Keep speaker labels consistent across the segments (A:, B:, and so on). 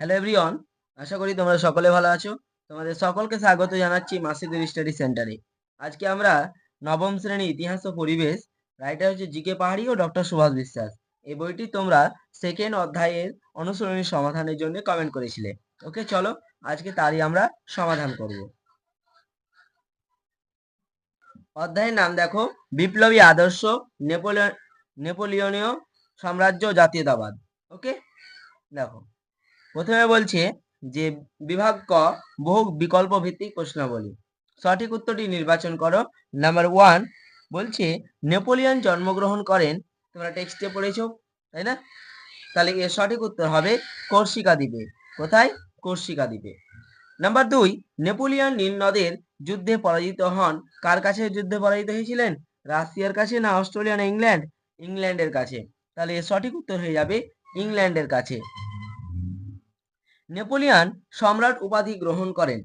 A: Hello everyone আশা করি তোমরা সকলে ভালো আছো। তোমাদের সকলকে স্বাগত জানাচ্ছি মাসিদুর স্টাডি সেন্টারে আজকে আমরা নবম শ্রেণি ইতিহাস ও পরিবেশ রাইটার হচ্ছে জিকে পাহাড়ি ও ডক্টর সুভাষ বিশ্বাস। এই বইটি তোমরা সেকেন্ড অধ্যায়ের অনুসরণী সমাধানের জন্য কমেন্ট করেছিলে। ওকে চলো আজকে তারই আমরা সমাধান করব। অধ্যায়ের নাম দেখো, বিপ্লবী আদর্শ নেপোলিয়ন, নেপোলিয়নীয় সাম্রাজ্য জাতীয়তাবাদ। ওকে দেখো। প্রথমে বলছে যে বিভাগ ক, বহু বিকল্প ভিত্তিক প্রশ্নাবলী। সঠিক উত্তরটি নির্বাচন করো। নাম্বার ওয়ান বলছে নেপোলিয়ন জন্মগ্রহণ করেন, তোমরা টেক্সটে পড়েছ, তাই না? তাহলে এর সঠিক উত্তর হবে কর্সিকা দ্বীপে। কোথায়? কর্সিকা দ্বীপে। নাম্বার দুই, নেপোলিয়ন নীল নদের যুদ্ধে পরাজিত হন। কার কাছে যুদ্ধে পরাজিত হয়েছিলেন? রাশিয়ার কাছে না অস্ট্রেলিয়া না ইংল্যান্ড? ইংল্যান্ডের কাছে। তাহলে এর সঠিক উত্তর হয়ে যাবে ইংল্যান্ডের কাছে। নেপোলিয়ান সম্রাট উপাধি গ্রহণ করেন।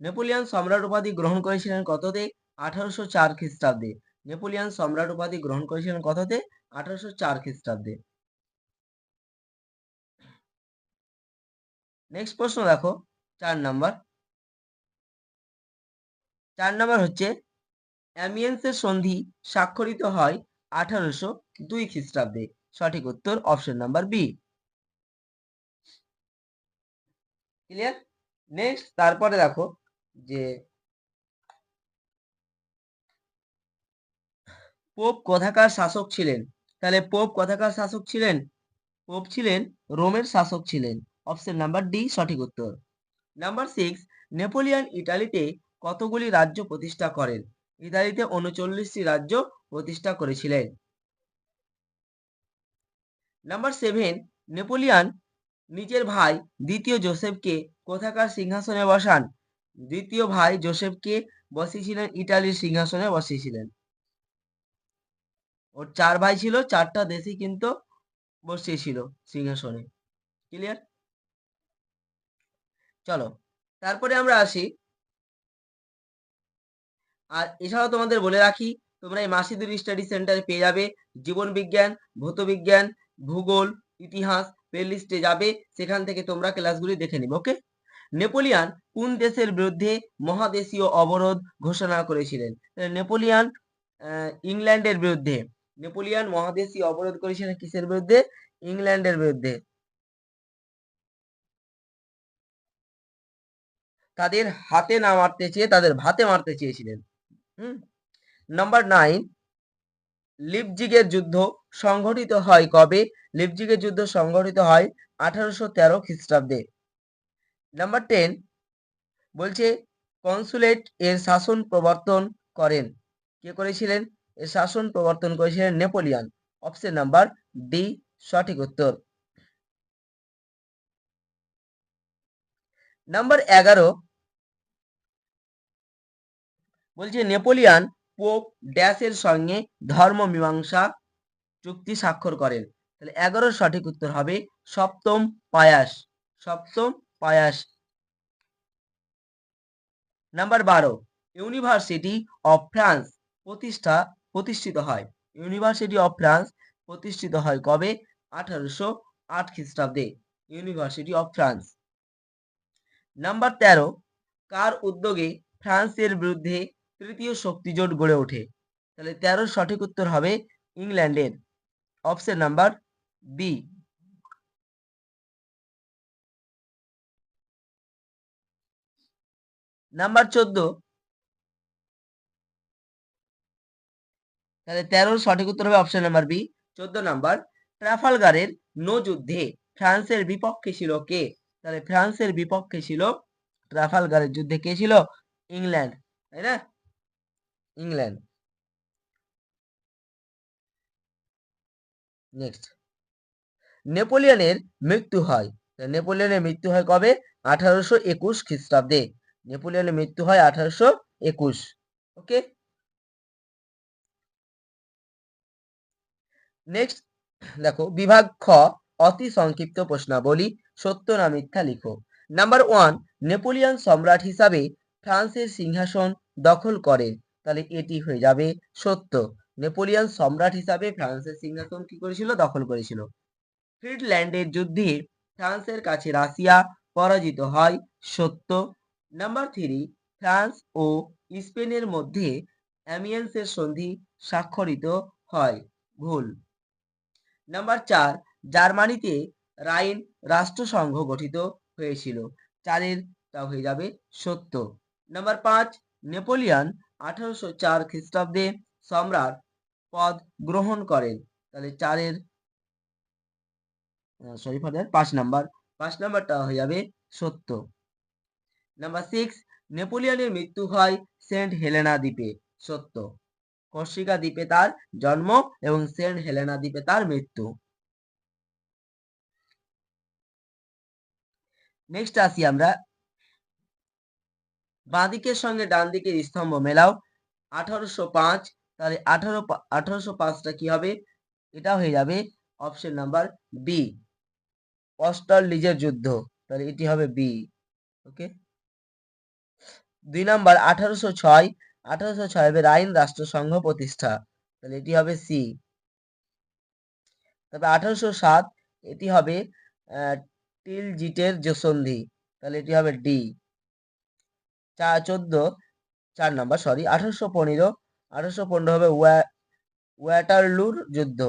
A: নেপোলিয়ান সম্রাট উপাধি গ্রহণ করেছিলেন কততে? আঠারোশো চার খ্রিস্টাব্দে। নেপোলিয়ান সম্রাট উপাধি গ্রহণ করেছিলেন কততে? আঠারোশো চার খ্রিস্টাব্দে। নেক্সট প্রশ্ন দেখো, চার নাম্বার। চার নাম্বার হচ্ছে, অ্যামিয়েন্সের সন্ধি স্বাক্ষরিত হয় আঠারোশো দুই খ্রিস্টাব্দে। সঠিক উত্তর option number B. Clear next তারপরে দেখো যে পোপ কোথাকার শাসক ছিলেন? তাহলে পোপ কোথাকার শাসক ছিলেন? পোপ ছিলেন রোমের শাসক ছিলেন। অপশন নাম্বার ডি সঠিক উত্তর। নাম্বার সিক্স নেপোলিয়ন ইটালিতে কতগুলি রাজ্য প্রতিষ্ঠা করেন? ইতালিতে উনচল্লিশটি রাজ্য প্রতিষ্ঠা করেছিলেন। নাম্বার সেভেন নেপোলিয়ান নিজের ভাই দ্বিতীয় জোসেফকে কোথাকার সিংহাসনে বসান? দ্বিতীয় ভাই জোসেফকে বসিয়েছিলেন ইটালির সিংহাসনে বসিয়েছিলেন। ওর চার ভাই ছিল, চারটা দেশই কিন্তু বসিয়েছিল সিংহাসনে। ক্লিয়ার চলো, তারপরে আমরা আসি। আর এছাড়াও তোমাদের বলে রাখি, তোমরা এই মাসিদুর স্টাডি সেন্টারে পেয়ে যাবে জীবন বিজ্ঞান, ভৌত বিজ্ঞান, ভূগোল, ইতিহাস প্লেলিস্টে যাবে, সেখান থেকে তোমরা ক্লাসগুলি দেখে নিবে ওকে নেপোলিয়ান কোন দেশের বিরুদ্ধে মহাদেশীয় অবরোধ ঘোষণা করেছিলেন? নেপোলিয়ান ইংল্যান্ডের বিরুদ্ধে। নেপোলিয়ান মহাদেশীয় অবরোধ করেছিলেন কিসের বিরুদ্ধে? ইংল্যান্ডের বিরুদ্ধে। তাদের হাতে না মারতে চেয়ে, তাদের ভাতে মারতে চেয়েছিলেন। হুম? নাম্বার নাইন লিপজিগের যুদ্ধ সংঘটিত হয় কবে? লিপজিগের যুদ্ধ সংঘটিত হয় আঠারোশো তেরো খ্রিস্টাব্দে। নাম্বার টেন বলছে, কনসুলেট এর শাসন প্রবর্তন করেন। কে করেছিলেন? এর শাসন প্রবর্তন করেছিলেন নেপোলিয়ান। অপশন নাম্বার ডি সঠিক উত্তর। নাম্বার এগারো বলছে, নেপোলিয়ান পোপ ড্যাশের সঙ্গে ধর্ম মীমাংসা চুক্তি স্বাক্ষর করেন। তাহলে এগারোর সঠিক উত্তর হবে সপ্তম পায়াস সপ্তম পায়াস। নাম্বার বারো ইউনিভার্সিটি অফ ফ্রান্স প্রতিষ্ঠা, প্রতিষ্ঠিত হয়। ইউনিভার্সিটি অফ ফ্রান্স প্রতিষ্ঠিত হয় কবে? আঠারোশো আট খ্রিস্টাব্দে। ইউনিভার্সিটি অফ ফ্রান্স নাম্বার তেরো, কার উদ্যোগে ফ্রান্সের বিরুদ্ধে তৃতীয় শক্তি জোট গড়ে ওঠে। তাহলে তেরোর সঠিক উত্তর হবে ইংল্যান্ডের। অপশন নাম্বার বি নাম্বার চোদ্দ। তাহলে তেরোর সঠিক উত্তর হবে অপশন নাম্বার বি চোদ্দ নাম্বার ট্রাফালগারের নো যুদ্ধে ফ্রান্সের বিপক্ষে ছিল কে? তাহলে ফ্রান্সের বিপক্ষে ছিল ট্রাফালগারের যুদ্ধে কে ছিল? ইংল্যান্ড, তাই না? ইংল্যান্ড। নেক্সট নেপোলিয়নের মৃত্যু হয়। নেপোলিয়নের মৃত্যু হয় কবে? আঠারোশো একুশ খ্রিস্টাব্দে। নেপোলিয়নের মৃত্যু হয় আঠারোশো একুশ। ওকে নেক্সট দেখো, বিভাগ খ, অতি সংক্ষিপ্ত প্রশ্নাবলী, সত্য না মিথ্যা লিখো। নাম্বার ওয়ান নেপোলিয়ন সম্রাট হিসাবে ফ্রান্সের সিংহাসন দখল করেন তাহলে এটি হয়ে যাবে সত্য। নেপোলিয়ন সম্রাট হিসাবে ফ্রান্সের সিংহাসন কি করেছিল? দখল করেছিল। ফ্রিডল্যান্ডের যুদ্ধে ফ্রান্সের কাছে রাশিয়া পরাজিত হয়। সত্য। নাম্বার থ্রি, ফ্রান্স ও স্পেনের মধ্যে অ্যামিয়েন্সের সন্ধি স্বাক্ষরিত হয়। ভুল। নাম্বার চার, জার্মানিতে রাইন রাষ্ট্রসংঘ গঠিত হয়েছিল। চারের তা হয়ে যাবে সত্য। নাম্বার পাঁচ, নেপোলিয়ান আঠারোশো চার খ্রিস্টাব্দে সম্রাট পদ গ্রহণ করেন। তাহলে চারের সরি ফাদার পাঁচ নাম্বার। পাঁচ নাম্বারটা হয়ে যাবে সত্য। নাম্বার সিক্স নেপোলিয়নের মৃত্যু হয় সেন্ট হেলেনা দ্বীপে, সত্য। কর্সিকা দ্বীপে তার জন্ম এবং সেন্ট হেলেনা দ্বীপে তার মৃত্যু। নেক্সট আসি আমরা। বাঁ দিকের সঙ্গে ডান দিকের স্তম্ভ মেলাও। আঠারোশো পাঁচ, তাহলে আঠারো আঠারোশো পাঁচটা কি হবে? এটা হয়ে যাবে অপশন নাম্বার বি অস্টার লিজের যুদ্ধ। তাহলে এটি হবে বি ওকে দুই নাম্বার, আঠারোশো ছয় আঠারোশো ছয় হবে রাইন রাষ্ট্রসংঘ প্রতিষ্ঠা। তাহলে এটি হবে সি তবে আঠারোশো সাত, এটি হবে টিল জিটের যে সন্ধি তাহলে এটি হবে ডি চা চোদ্দ, চার নাম্বার সরি আঠারোশো পনেরো আঠারোশো পনেরো হবে ওয়াটারলুর যুদ্ধ।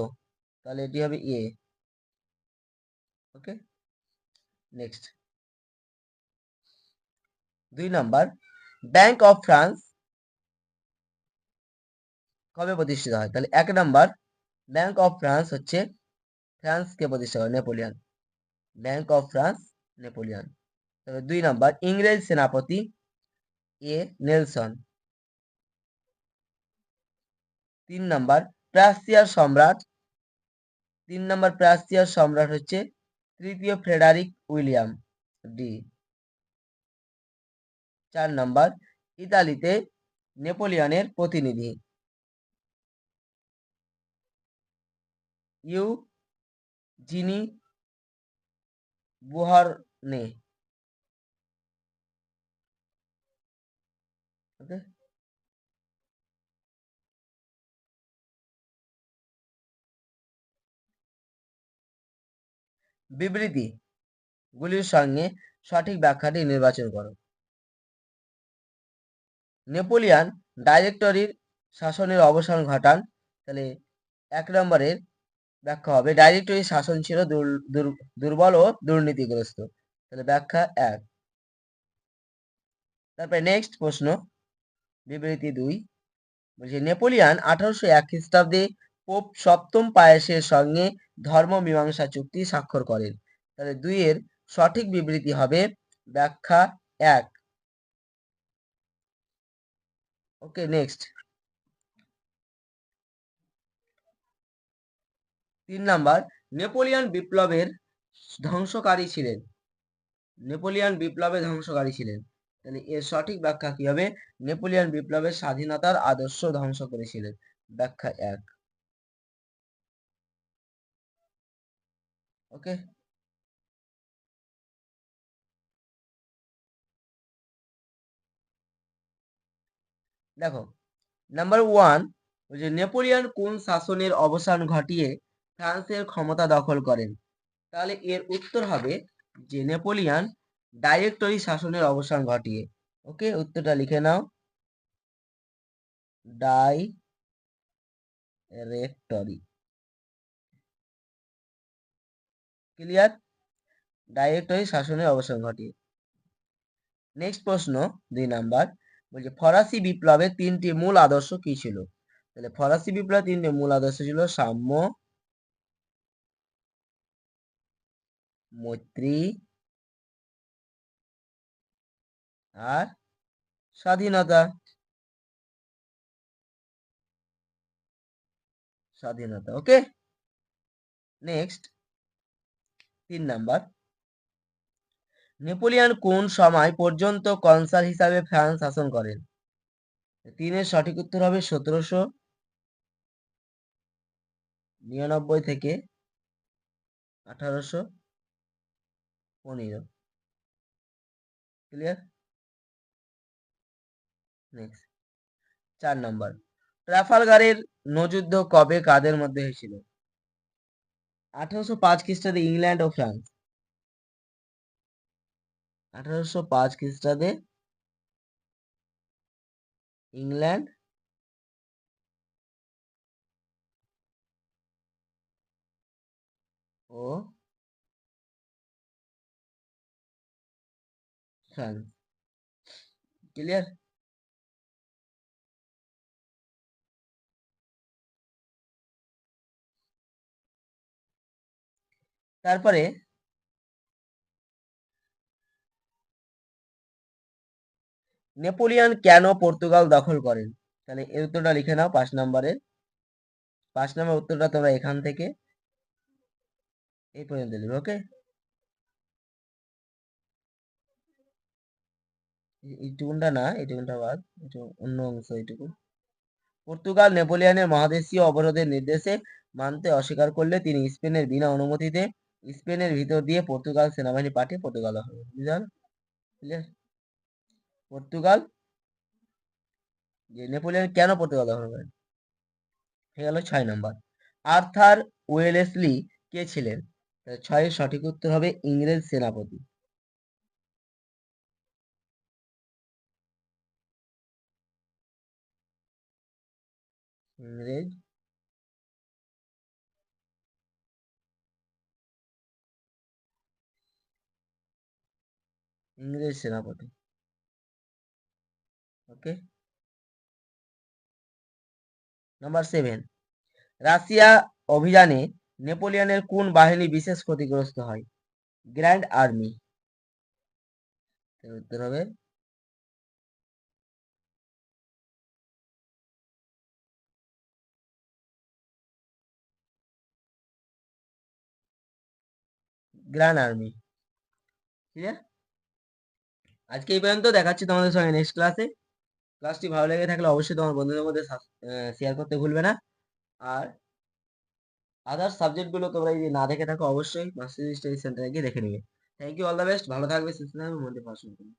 A: তাহলে এটি হবে এ ওকে নেক্সট দুই নাম্বার ব্যাংক অফ ফ্রান্স কবে প্রতিষ্ঠিত হয়? তাহলে এক নাম্বার ব্যাংক অফ ফ্রান্স হচ্ছে ফ্রান্সকে প্রতিষ্ঠা করে, Napoleon. Bank of France Napoleon. তবে দুই নাম্বার, ইংরেজ সেনাপতি এ নেলসন। তিন নাম্বার প্রাসিয়ার সম্রাট। তিন নাম্বার প্রাসিয়ার সম্রাট হচ্ছে তৃতীয় ফ্রেডারিক উইলিয়াম ডি। চার নাম্বার, ইতালিতে নেপোলিয়নের প্রতিনিধি। ইউ যিনি বুহারনে। ওকে বিবৃতি, গুলির সঙ্গে সঠিক ব্যাখ্যাটি নির্বাচন করো। নেপোলিয়ান ডাইরেক্টরির শাসনের অবসান ঘটান, তাহলে এক নম্বরের ব্যাখ্যা হবে ডাইরেক্টরি শাসন ছিল দুর্বল ও দুর্নীতিগ্রস্ত, তাহলে ব্যাখ্যা এক। তারপরে নেক্সট প্রশ্ন বিবৃতি দুই। বলছে, নেপোলিয়ান আঠারোশো এক খ্রিস্টাব্দে পোপ সপ্তম পায়েসের সঙ্গে ধর্ম মীমাংসা চুক্তি স্বাক্ষর করেন। তাহলে দুইয়ের সঠিক বিবৃতি হবে ব্যাখ্যা এক। Okay, next. তিন নাম্বার, নেপোলিয়ান বিপ্লবের ধ্বংসকারী ছিলেন। নেপোলিয়ান বিপ্লবে ধ্বংসকারী ছিলেন। তাহলে এর সঠিক ব্যাখ্যা কি হবে নেপোলিয়ান বিপ্লবের স্বাধীনতার আদর্শ ধ্বংস করেছিলেন? ব্যাখ্যা এক। ওকে। দেখো নাম্বার ওয়ান যে নেপোলিয়ান কোন শাসনের অবসান ঘটিয়ে ফ্রান্সের ক্ষমতা দখল করেন? তাহলে এর উত্তর হবে যে নেপোলিয়ান ডাইরেক্টরি শাসনের অবসান ঘটিয়ে। ওকে, উত্তরটা লিখে নাও। ডাইরেক্টরি। ক্লিয়ার? ডাইরেক্টরি শাসনের অবসান ঘটিয়ে। নেক্সট প্রশ্ন, দুই নাম্বার। বলছে, ফরাসি বিপ্লবের তিনটি মূল আদর্শ কি ছিল? তাহলে ফরাসি বিপ্লবের তিনটি মূল আদর্শ ছিল সাম্য, মৈত্রী আর স্বাধীনতা। স্বাধীনতা, ওকে? নেক্সট তিন নাম্বার। নেপোলিয়ান কোন সময় পর্যন্ত কনসাল হিসাবে ফ্রান্স শাসন করেন? তিনের সঠিক উত্তর হবে সতেরোশো নিরানব্বই থেকে আঠারোশো পনেরো। ক্লিয়ার নেক্সট চার নম্বর ট্রাফালগারের নৌযুদ্ধ কবে কাদের মধ্যে হয়েছিল? আঠারোশো পাঁচ খ্রিস্টাব্দে ইংল্যান্ড ও ফ্রান্স। আঠারোশো পাঁচ খ্রিস্টাব্দে ইংল্যান্ড। ও ফ্রান্স। ক্লিয়ার তারপরে নেপোলিয়ন কেন পর্তুগাল দখল করেন? তাহলে এর উত্তরটা লিখে নাও পাঁচ নম্বরের। পাঁচ নম্বর উত্তরটা তোমরা এখান থেকে এই পর্যন্ত লিখবে ওকে এইটুকুনটা না, এইটুকুনটা বাদ অন্য অংশ এইটুকু। পর্তুগাল নেপোলিয়ানের মহাদেশীয় অবরোধের নির্দেশে মানতে অস্বীকার করলে তিনি স্পেনের বিনা অনুমতিতে স্পেনের ভিতর দিয়ে পর্তুগাল সেনাবাহিনী পাঠিয়ে পর্তুগাল পর্তুগাল? যে নেপোলিয়ন কেন পর্তুগাল গেল ছয় নম্বর। আর্থার ওয়েলেসলি কে ছিলেন? ছয়ের সঠিক উত্তর হবে ইংরেজ সেনাপতি। ইংরেজ ইংরেজ সেনাপতি। ওকে নাম্বার সেভেন রাশিয়া অভিযানে নেপোলিয়নের কোন বাহিনী বিশেষ ক্ষতিগ্রস্ত হয়? গ্র্যান্ড আর্মি উত্তর হবে গ্র্যান্ড আর্মি ক্লিয়ার আজকে এই পর্যন্ত দেখাচ্ছি তোমাদের সঙ্গে নেক্সট ক্লাসে ক্লাসটি ভালো লেগে থাকলে অবশ্যই তোমার বন্ধুদের মধ্যে শেয়ার করতে ভুলবে না। আর আদার্স সাবজেক্টগুলো তোমরা যদি না দেখে থাকো, অবশ্যই মাস্টার স্টাডি সেন্টারে গিয়ে দেখে নেবে। Thank you all the best ভালো থাকবে, সুস্থ থাকবে মধ্যে পড়াশোনা করবে।